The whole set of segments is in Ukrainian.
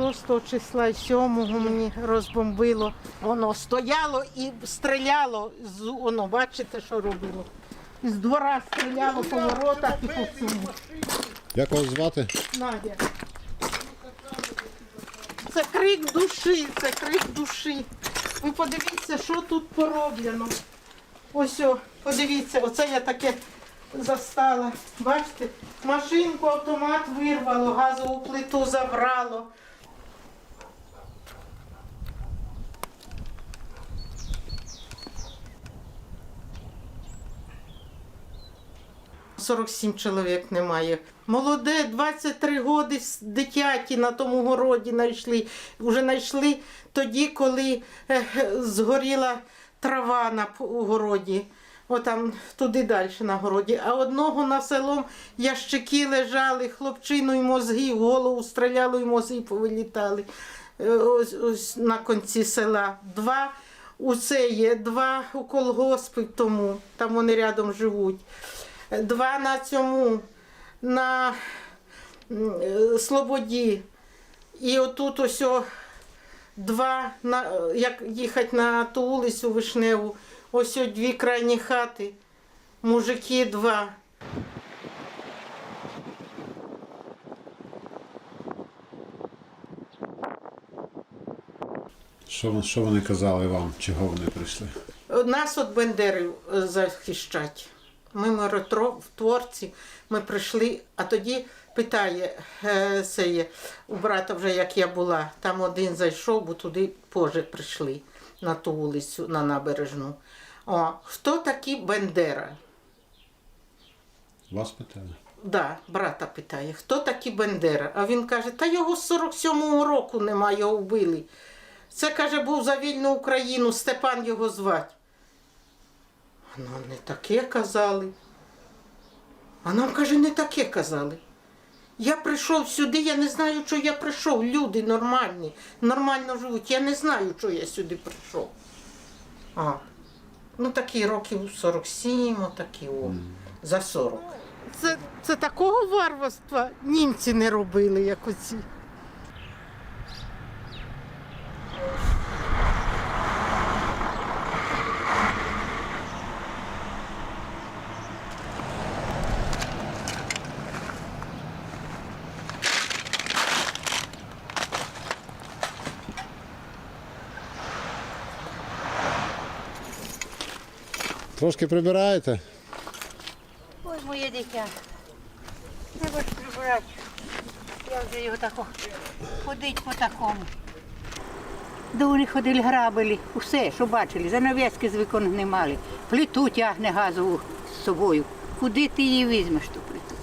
6 числа і 7 мені розбомбило. Воно стояло і стріляло. з- Воно, бачите, що робило? З двора стріляло по воротах і по всьому. Як вас звати? Надя. Це крик душі, це крик душі. Ви подивіться, що тут пороблено. Ось, о, подивіться, оце я таке застала. Бачите, машинку автомат вирвало, газову плиту забрало. «47 чоловік немає. Молоде, 23 роки, дитяті на тому городі знайшли. Вже знайшли тоді, коли згоріла трава на городі. Отам туди далі на городі. А одного на селом ящики лежали, хлопчину й мозги, в голову стріляли, і мозги повилітали. Е, Ось, ось на кінці села. Два у це є, два у колгоспі тому, там вони рядом живуть. Два на цьому, на е, Слободі. І отут ось два, на, як їхати на ту вулицю Вишневу, ось дві крайні хати, мужики два. Що, що вони казали вам? Чого вони прийшли? Нас от бендерів е, захищать. Ми миротворці, ми прийшли, а тоді питає е, це є, у брата вже як я була, там один зайшов, бо туди позже прийшли на ту вулицю, на набережну. О, хто такий Бендера? Вас питали? Да, брата питає, хто такий Бендера? А він каже, та його з 47-го року нема, його вбили. Це, каже, був за вільну Україну, Степан його звать. Нам не таке казали. А нам, каже, не таке казали. Я прийшов сюди, я не знаю, що я прийшов. Люди нормальні, нормально живуть. Я не знаю, що я сюди прийшов. А, ну такі років 47, отакі о, за 40. Це, це такого варварства німці не робили, як оці. Трошки прибираєте? Ой, моє дитя. Треба ж прибрати. Я вже його тако ходить по такому. До вони ходили, грабили, усе, що бачили, занавески з вікон гнимали, плиту тягне газову з собою. Куди ти її візьмеш ту плиту?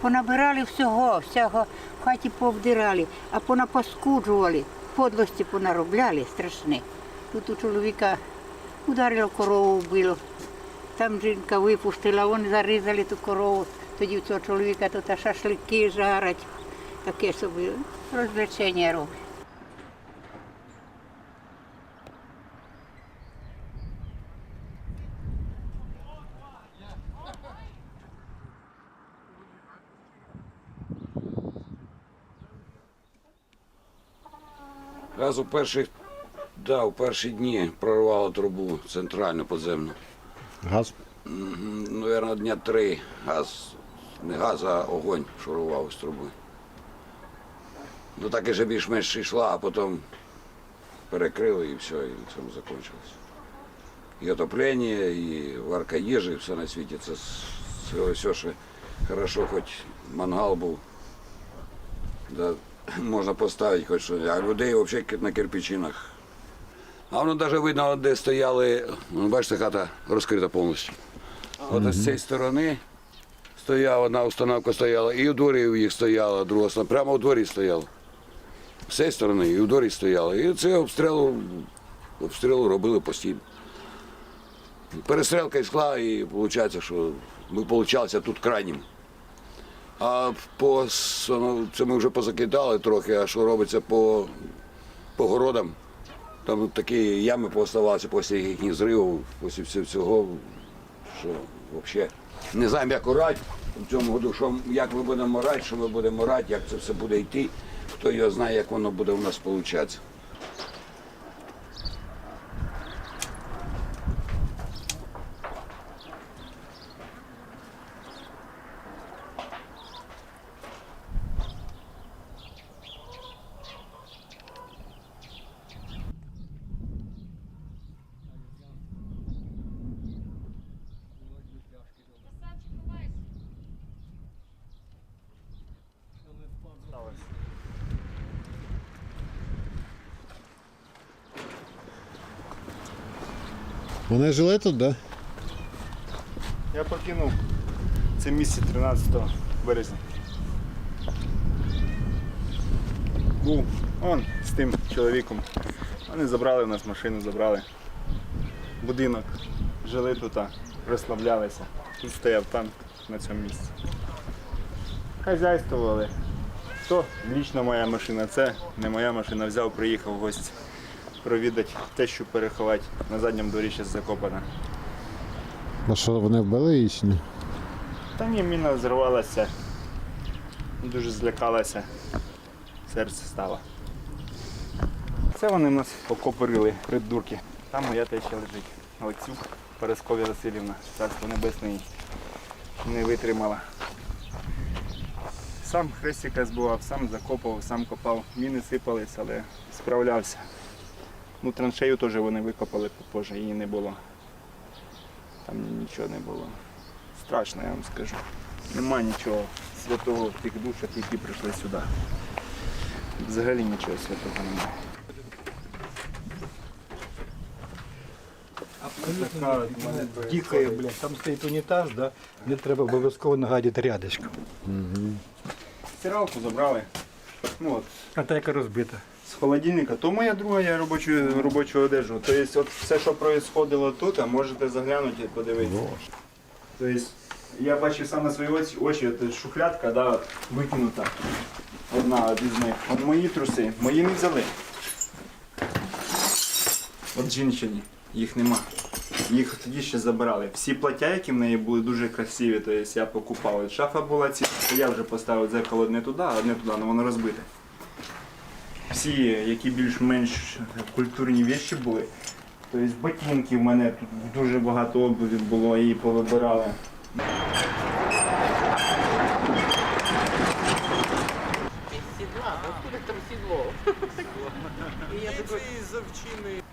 Понабирали всього, всього в хаті повдирали, а понапаскуджували, подлості понаробляли страшне. Тут у чоловіка ударило корову, вбило. Там жінка випустила, вони зарізали ту корову, тоді в цього чоловіка тут шашлики жарять, таке собі розвлечення роблять. Газ у перших, да, у перші дні прорвало трубу центральну подземну. Газ? Наверно, дня три газ, не газ, а огонь шурував з труби. Ну так і вже більш-менш йшла, а потім перекрили і все, і на цьому закінчилось. І отоплення, і варка їжі, і все на світі. Це, все, що хорошо, хоч мангал був. Да, можна поставити хоч щось. А людей взагалі на кирпичинах. А воно навіть видно, де стояли, ну, бачите, хата розкрита повністю. От з цієї сторони стояла, одна установка стояла, і у дворі у їх стояла, друга установка, прямо у дворі стояла. З цієї сторони, і у дворі стояла. І це обстрілу, обстрілу робили постійно. Перестрілка йшла, і виходить, що ми получалися тут крайнім. А по ну, це ми вже позакидали трохи, а що робиться по, по городам. Там такі ями поставалися після їхніх зривів, після всього що взагалі не знаємо, як орати в цьому году, що, як ми будемо орати, що ми будемо орати, як це все буде йти. Хто його знає, як воно буде у нас получатися. Вони жили тут, да? Я покинув це місце 13 березня. Був он з тим чоловіком. Вони забрали в нас машину, забрали будинок, жили тут, розслаблялися. Тут стояв танк на цьому місці. Хазяйствували. То лічно моя машина, це не моя машина. Взяв, приїхав в гості провідати те, що переховати на задньому дворі ще закопана. А що вони вбили її чи ні? Та ні, міна зірвалася. Дуже злякалася. Серце стало. Це вони нас покопорили, придурки. Там моя теща лежить. Оцюк Парасковія Васильівна, царство небесне їй не витримала. Сам хрестика збивав, сам закопував, сам копав. Міни сипались, але справлявся. Ну, траншею теж вони викопали позже, її не було. Там нічого не було. Страшно, я вам скажу. Нема нічого святого в тих душах, які прийшли сюди. Взагалі нічого святого немає. Така в Дікає, блядь, там стоїть унітаз, да? не треба обов'язково нагадити рядочком. Стиралку забрали. Ну, от, А та яка розбита. З холодильника, то моя друга я робочу, робочу одежу. Тобто от все, що відбувалося тут, а можете заглянути і подивитися. Тобто я бачив сам на свої очі, очі от шухлядка да, от, викинута. Одна от із них. От мої труси, мої не взяли. От жінчині, їх нема. Їх тоді ще забирали. Всі плаття, які в неї були дуже красиві, тобто я покупав. От Шафа була ціла, я вже поставив дзеркало одне туди, а одне туди, але воно розбите. Всі, які більш-менш культурні віші були. Тобто ботинки в мене тут дуже багато обувів було, її повибирали. Сідла, там сідло? Це із овчини